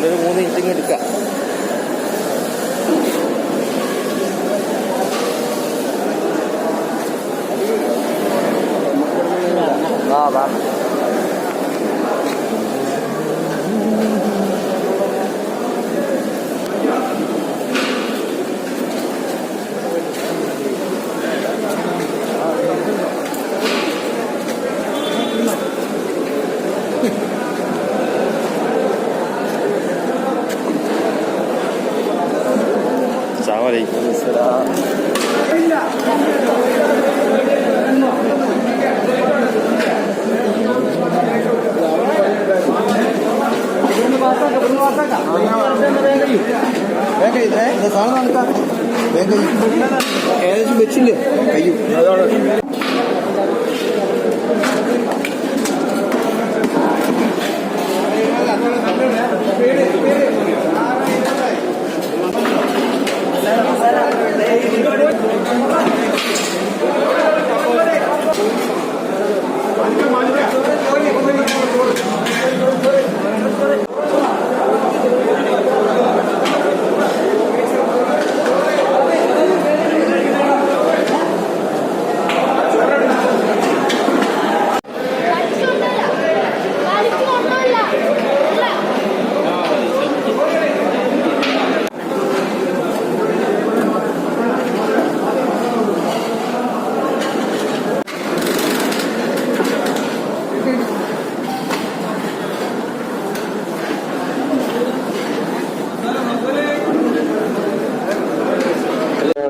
നല്ലൊരു മൂന്ന് ഇഞ്ചിങ് എടുക്കാം ആ വാ അലൈക്കും സാധനം ഏകദേശം വെച്ചില്ലേ? കയ്യും. അതോടെ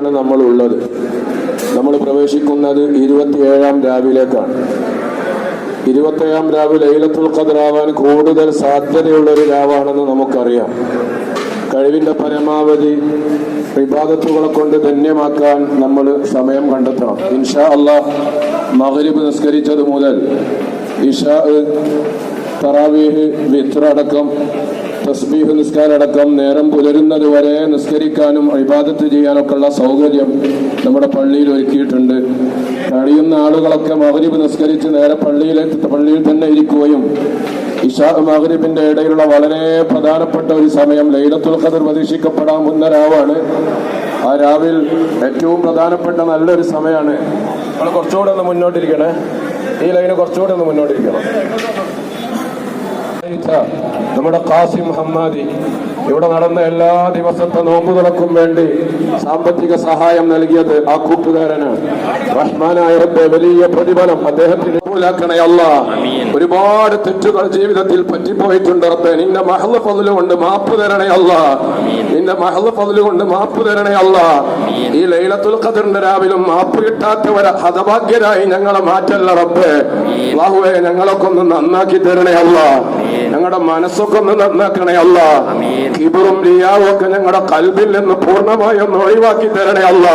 ാണ് നമ്മൾ ഉള്ളത് നമ്മൾ പ്രവേശിക്കുന്നത് ഇരുപത്തിയേഴാം രാവിലേക്കാണ്. ഇരുപത്തേഴാം രാവ് ലൈലത്തുൽ ഖദറാവാൻ കൂടുതൽ സാധ്യതയുള്ള ഒരു രാവാണെന്ന് നമുക്കറിയാം. കഴിവിന്റെ പരമാവധി വിവാദത്തുകളെ കൊണ്ട് ധന്യമാക്കാൻ നമ്മൾ സമയം കണ്ടെത്തണം. ഇൻഷാ അള്ളാഹ് മകരിബ് നിസ്കരിച്ചത് മുതൽ ഇഷാ തറാവീഹ് വിത്ര അടക്കം തസ്ബീഹ് നിസ്കാരടക്കം നേരം പുലരുന്നത് വരെ നിസ്കരിക്കാനും ഇബാദത്ത് ചെയ്യാനൊക്കെ ഉള്ള സൗകര്യം നമ്മുടെ പള്ളിയിൽ ഒരുക്കിയിട്ടുണ്ട്. കഴിയുന്ന ആളുകളൊക്കെ മഗ്രിബ് നിസ്കരിച്ച് നേരെ പള്ളിയിലേക്ക് പള്ളിയിൽ തന്നെ ഇരിക്കുകയും ഇഷാ മഗ്രിബിന്റെ ഇടയിലുള്ള വളരെ പ്രധാനപ്പെട്ട ഒരു സമയം ലൈലത്തുൽ ഖദർ പ്രതീക്ഷിക്കപ്പെടാവുന്ന രാവാണ്. ആ രാവിൽ ഏറ്റവും പ്രധാനപ്പെട്ട നല്ലൊരു സമയമാണ് നമ്മൾ കുറച്ചുകൂടെ ഒന്ന് മുന്നോട്ടിരിക്കണേ. ഈ ലൈന് കുറച്ചുകൂടെ ഒന്ന് മുന്നോട്ടിരിക്കണം. നമ്മുടെ കാസിം ഹമ്മാദി ഇവിടെ നടന്ന എല്ലാ ദിവസത്തെ നോമ്പുകളക്കും വേണ്ടി സാമ്പത്തിക സഹായം നൽകിയത് ആ കൂട്ടുകാരനാണ് റഹ്മാനായ വലിയ പ്രതിഫലം അദ്ദേഹത്തിന് മൂലാക്കണേ അല്ല. ഒരുപാട് തെറ്റുകൾ ജീവിതത്തിൽ പറ്റിപ്പോയിട്ടുണ്ട് റബ്ബെ. നിന്റെ മഹൾ പതിൽ കൊണ്ട് മാപ്പ് തരണേ അല്ല. നിന്റെ മഹൾ പതിൽ കൊണ്ട് മാപ്പ് തരണേ ഈ ലൈലത്തുൽ ഖദറിന്റെ രാവിലും മാപ്പ് കിട്ടാത്തവരെ ഹതഭാഗ്യരായി ഞങ്ങളെ മാറ്റല്ല റബ്ബേ. ബാഹുവെ ഞങ്ങളൊക്കെ ഒന്ന് നന്നാക്കി തരണേ ഞങ്ങളുടെ മനസ്സൊക്കെ ഒന്ന് നന്നാക്കണേ അല്ല. കിബറും ലിയാവും ഒക്കെ ഞങ്ങളുടെ കൽബിൽ നിന്ന് പൂർണമായി ഒന്ന് ഒഴിവാക്കി തരണേ അല്ല.